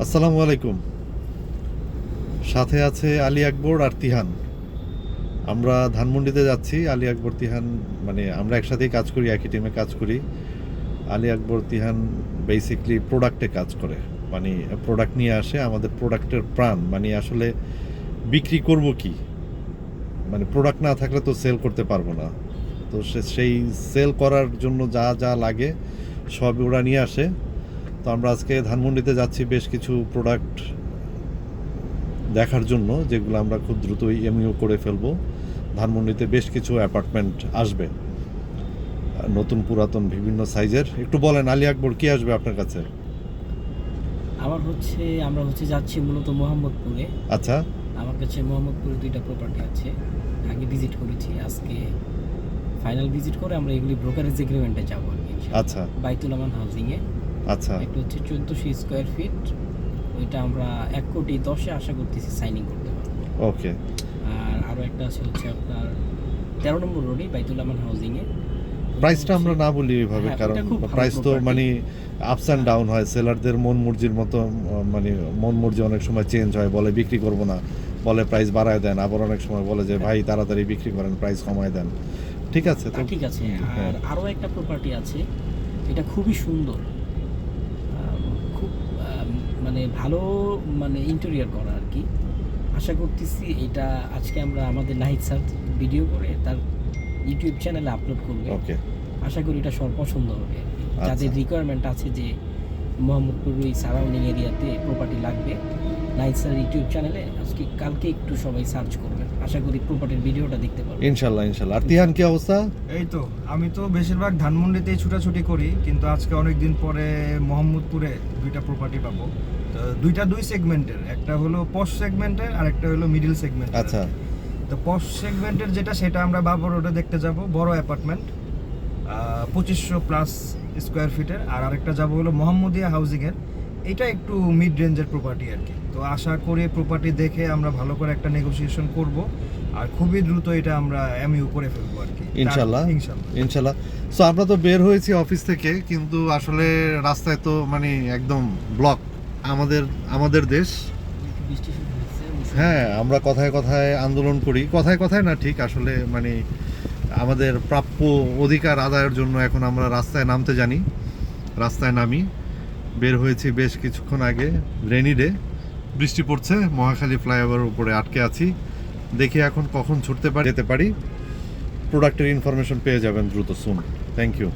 আসসালামু আলাইকুম। সাথে আছে আলী আকবর আর তিহান। আমরা ধানমন্ডিতে যাচ্ছি, আলী আকবর, তিহান মানে আমরা একসাথেই কাজ করি, একই টিমে কাজ করি। আলী আকবর, তিহান বেসিকলি প্রোডাক্টে কাজ করে মানে প্রোডাক্ট নিয়ে আসে, আমাদের প্রোডাক্টের প্রাণ মানে আসলে বিক্রি করব কি? মানে প্রোডাক্ট না থাকলে তো সেল করতে পারব না। তো সে- সেই সেল করার জন্য যা যা লাগে সব ওরা নিয়ে আসে। তো আমরা আজকে ধানমন্ডিতে যাচ্ছি বেশ কিছু প্রোডাক্ট দেখার জন্য যেগুলো আমরা খুব দ্রুতই এমইও করে ফেলব। ধানমন্ডিতে বেশ কিছু অ্যাপার্টমেন্ট আসবে। নতুন পুরাতন বিভিন্ন সাইজের একটু বলেন আলী আকবর কি আসবে আপনার কাছে? আমার হচ্ছে আমরা হচ্ছে যাচ্ছি মূলত মোহাম্মদপুরে। আচ্ছা। আমার কাছে মোহাম্মদপুরে দুইটা প্রপার্টি আছে। আগে ভিজিট করেছি আজকে ফাইনাল ভিজিট করে আমরা এগুলি ব্রোকারেজ এগ্রিমেন্টে যাব আর কি আচ্ছা। বাইতুল আমান হাউজিং এ আচ্ছা। একটা হচ্ছে চোদ্দোশো স্কোয়ার ফিট। ওইটা আমরা এক কোটি দশে আশা করতেছি সাইনিং করতে পারব। ওকে। আর আরও একটা আছে হচ্ছে আপনার তেরো নম্বর রোডে বাইতুল আমান হাউজিং এ। প্রাইসটা আমরা না বলি এইভাবে হ্যাঁ, কারণ প্রাইস তো মানে আপস অ্যান্ড ডাউন হয়। সেলারদের মন মর্জির মতো মানে মন মর্জি অনেক সময় চেঞ্জ হয়। বলে বিক্রি করব না বলে প্রাইস বাড়ায় দেন। আবার অনেক সময় বলে যে ভাই তাড়াতাড়ি বিক্রি করেন প্রাইস কমায় দেন। ঠিক আছে তো ঠিক আছে। হ্যাঁ। আর আরও একটা প্রপার্টি আছে। এটা খুবই সুন্দর। মানে ভালো মানে ইন্টেরিয়ার করা আর কি আশা করতেছি এটা আজকে আমরা আমাদের নাহিদ স্যার ভিডিও করে তার ইউটিউব চ্যানেলে আপলোড করব আশা করি এটা সব পছন্দ হবে। আচ্ছা। যাদের রিকোয়ারমেন্ট আছে যে মোহাম্মদপুর ওই সারাউন্ডিং এরিয়াতে প্রপার্টি লাগবে। নাহিদ স্যার ইউটিউব চ্যানেলে আজকে কালকে একটু সবাই সার্চ করবেন। আশা করি প্রপার্টির ভিডিওটা দেখতে পারবেন। ইনশাল্লাহ ইনশাল্লাহ। আর তিহান কি অবস্থা? এই তো আমি তো বেশিরভাগ ধানমন্ডিতেই ছুটাছুটি করি কিন্তু আজকে অনেক দিন পরে মোহাম্মদপুরে দুইটা প্রপার্টি পাবো। তো দুইটা দুই সেগমেন্টের একটা হলো পশ সেগমেন্টের আর একটা হলো মিডিল সেগমেন্ট আচ্ছা। তো পশ সেগমেন্টের যেটা সেটা আমরা বাবর রোডে দেখতে যাব বড় অ্যাপার্টমেন্ট পঁচিশশো প্লাস স্কোয়ার ফিটের আর আরেকটা যাব হলো মোহাম্মদিয়া হাউজিংয়ের এটা একটু মিড রেঞ্জের প্রপার্টি আর কি। তো আশা করি প্রপার্টি দেখে আমরা ভালো করে একটা নেগোসিয়েশন করব। আর খুবই দ্রুত এটা আমরা এমইউ করে ফেলব আর কি। ইনশাল্লাহ। ইনশাল্লাহ। ইনশাল্লাহ। সো আমরা তো বের হয়েছি অফিস থেকে কিন্তু আসলে রাস্তায় তো মানে একদম ব্লক আমাদের আমাদের দেশ। হ্যাঁ আমরা কথায় কথায় আন্দোলন করি। কথায় কথায় না ঠিক আসলে মানে আমাদের প্রাপ্য অধিকার আদায়ের জন্য এখন আমরা রাস্তায় নামতে জানি। রাস্তায় নামি। বের হয়েছি বেশ কিছুক্ষণ আগে, রেনি ডে। বৃষ্টি পড়ছে, মহাখালী ফ্লাইওভারের উপরে আটকে আছি। দেখি এখন কখন ছুটতে পারি, যেতে পারি। প্রোডাক্টের ইনফরমেশন পেয়ে যাবেন দ্রুত, সুন। Thank you